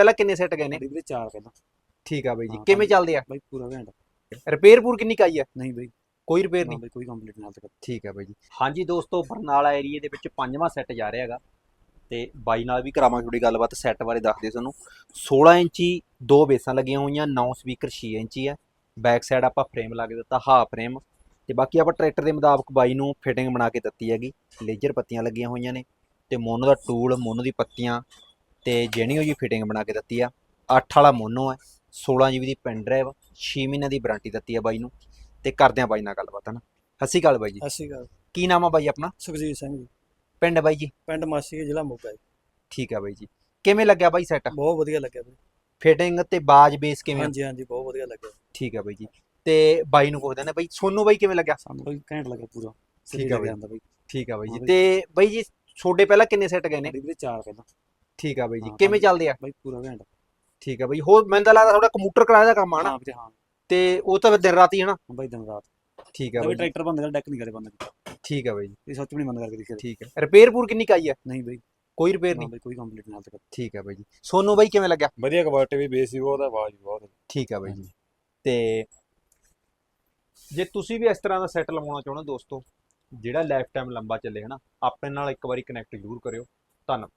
ਪਹਿਲਾਂ ਕਿੰਨੇ ਸੈੱਟ ਗਏ ਨੇ? ਵੀਰੇ ਚਾਰ ਪਹਿਲਾਂ। ਠੀਕ ਆ ਬਾਈ ਜੀ। ਹਾਂ, ਕਿਵੇਂ ਪੰਜ। ਚੱਲਦੇ ਆ? ਬਾਈ ਪੂਰਾ ਘੰਟਾ। ਰਿਪੇਅਰ ਪੂਰ ਕਿੰਨੀ ਕਾਈ ਆ? ਨਹੀਂ ਬਾਈ। ਕੋਈ ਰਿਪੇਅਰ ਨਾ ਨਹੀਂ? ਬਾਈ ਕੋਈ ਕੰਪਲੀਟ ਨਾਲ ਤੱਕ। ਠੀਕ ਹੈ ਬਾਈ ਜੀ। ਹਾਂਜੀ ਦੋਸਤੋ ਬਰਨਾਲਾ ਏਰੀਏ ਦੇ ਵਿੱਚ ਪੰਜਵਾਂ ਸੈੱਟ ਜਾ ਰਿਹਾ ਹੈਗਾ। ਤੇ ਬਾਈ ਨਾਲ ਵੀ ਕਰਾਵਾਂਗੇ ਥੋੜੀ ਗੱਲਬਾਤ ਸੈੱਟ ਬਾਰੇ ਦੱਸ ਦਿਓ ਤੁਹਾਨੂੰ। 16 ਇੰਚੀ ਦੋ ਬੇਸਾਂ ਲੱਗੀਆਂ ਹੋਈਆਂ 9 ਸਪੀਕਰ 6 ਇੰਚੀ ਹੈ ਬੈਕ ਸਾਈਡ ਆਪਾਂ ਫਰੇਮ ਲਾ ਕੇ ਦਿੱਤਾ ਹਾਫ ਫਰੇਮ ਤੇ ਬਾਕੀ ਆਪਾਂ ਟਰੈਕਟਰ ਦੇ ਮੁਤਾਬਕ ਬਾਈ ਨੂੰ ਫਿਟਿੰਗ ਬਣਾ ਕੇ ਦਿੱਤੀ ਹੈਗੀ। ਲੇਜਰ ਪੱਤੀਆਂ ਲੱਗੀਆਂ ਹੋਈਆਂ ਨੇ। ਤੇ ਮੋਨੋ ਦਾ ਟੂਲ ਮੋਨੋ ਦੀ ਪੱਤੀਆਂ ਤੇ ਜੈਨੀਓ ਜੀ ਫਿਟਿੰਗ ਬਣਾ ਕੇ ਦਿੱਤੀ ਆ। 8 ਵਾਲਾ ਮੋਨੋ ਹੈ 16 GB ਦੀ ਪੈਨ ਡਰਾਈਵ 6 ਮਹੀਨਿਆਂ ਦੀ ਵਾਰੰਟੀ ਦਿੱਤੀ ਆ ਬਾਈ ਨੂੰ। ਤੇ ਕਰਦੇ ਆ ਬਾਈ ਨਾਲ ਗੱਲਬਾਤ ਹਨਾ? ਸ਼੍ਰੀ ਅਕਾਲ ਬਾਈ ਜੀ। ਸਤਿ ਸ਼੍ਰੀ ਅਕਾਲ। ਕੀ ਨਾਮ ਆ ਬਾਈ ਆਪਣਾ? ਸੁਖਜੀਤ ਸਿੰਘ ਜੀ। ਪਿੰਡ ਬਾਈ ਜੀ? ਪਿੰਡ ਮਾਸੀ ਜ਼ਿਲ੍ਹਾ ਮੋਗਾ ਜੀ। ਠੀਕ ਆ ਬਾਈ ਜੀ। ਕਿਵੇਂ ਲੱਗਿਆ ਬਾਈ ਸੈੱਟ ਬਹੁਤ ਵਧੀਆ ਲੱਗਿਆ ਵੀਰੇ ਫਿਟਿੰਗ ਤੇ ਬਾਜ ਬੇਸ ਕਿਵੇਂ? ਹਾਂਜੀ ਹਾਂਜੀ ਬਹੁਤ ਵਧੀਆ ਲੱਗਿਆ। ਠੀਕ ਆ ਬਾਈ ਜੀ। ਤੇ ਬਾਈ ਨੂੰ ਪੁੱਛਦੇ ਨੇ ਬਾਈ ਸੋਨੂੰ ਬਾਈ ਕਿਵੇਂ ਲੱਗਿਆ? ਸਾਨੂੰ ਬਾਈ ਘੈਂਟ ਲੱਗਿਆ ਪੂਰਾ। ਠੀਕ ਆ ਬਾਈ। ਬਾਈ। ਠੀਕ ਆ ਬਾਈ ਜੀ। ਬਾਈ। ਤੇ ਬਾਈ ਜੀ ਛੋਡੇ ਪਹਿਲਾਂ ਕਿੰਨੇ ਸੈੱਟ ਗਏ ਨੇ? ਵੀਰੇ ਚਾਰ ਪਹਿਲਾਂ। ਠੀਕ ਆ ਬਾਈ ਜੀ ਹਾਂ, ਕਿਵੇਂ। ਚੱਲਦੇ ਆ? ਬਾਈ ਪੂਰਾ ਘੰਟਾ। ਠੀਕ ਆ ਬਾਈ ਹੋਰ ਮੈਨੂੰ ਤਾਂ ਲੱਗਦਾ ਤੁਹਾਡਾ ਕੰਪਿਊਟਰ ਕਿਰਾਏ ਦਾ ਕੰਮ ਆ ਨਾ। ਹਾਂ ਵੀਰੇ ਹਾਂ। ਤੇ ਉਹ ਤਾਂ ਫਿਰ ਦਿਨ ਰਾਤੀ ਹਨਾ ਬਾਈ ਦਿਨ ਰਾਤ। ਠੀਕ ਆ ਬਾਈ ਬਾਈ ਜੀ, ਟਰੈਕਟਰ ਬੰਦ ਕਰ ਡੈਕ ਨਹੀਂ ਕਰੇ ਬੰਦ ਕੀਤਾ। ਠੀਕ ਆ ਬਾਈ ਜੀ। ਇਹ ਸੱਚ ਵੀ ਨਹੀਂ ਬੰਦ ਕਰਕੇ ਦਿਖਿਆ ਠੀਕ ਹੈ ਰਿਪੇਅਰ ਪੂਰ ਕਿੰਨੀ ਕਾਈ ਆ? ਨਹੀਂ ਬਾਈ। ਕੋਈ ਰਿਪੇਅਰ ਨਾ ਨਹੀਂ? ਬਾਈ ਕੋਈ ਕੰਪਲੀਟ ਨਾਲ ਤੱਕ। ਠੀਕ ਆ ਬਾਈ ਜੀ। ਸੋਨੂੰ ਬਾਈ ਕਿਵੇਂ ਲੱਗਿਆ? ਵਧੀਆ ਕੁਆਲਿਟੀ ਵੀ ਬੇਸ ਵੀ ਬਹੁਤ ਆ ਆਵਾਜ਼ ਵੀ ਬਹੁਤ। ਠੀਕ ਆ ਬਾਈ ਜੀ। ਤੇ ਜੇ ਤੁਸੀਂ ਵੀ ਇਸ ਤਰ੍ਹਾਂ ਦਾ ਸੈੱਟ ਲਵਾਉਣਾ ਚਾਹੁੰਦੇ ਹੋ ਦੋਸਤੋ ਜਿਹੜਾ ਲਾਈਫ ਟਾਈਮ ਲੰਬਾ ਚੱਲੇ ਹਨਾ ਆਪਣੇ ਨਾਲ ਇੱਕ ਵਾਰੀ ਕਨੈਕਟ ਜ਼ਰੂਰ ਕਰਿਓ। ਧੰਨਵਾਦ।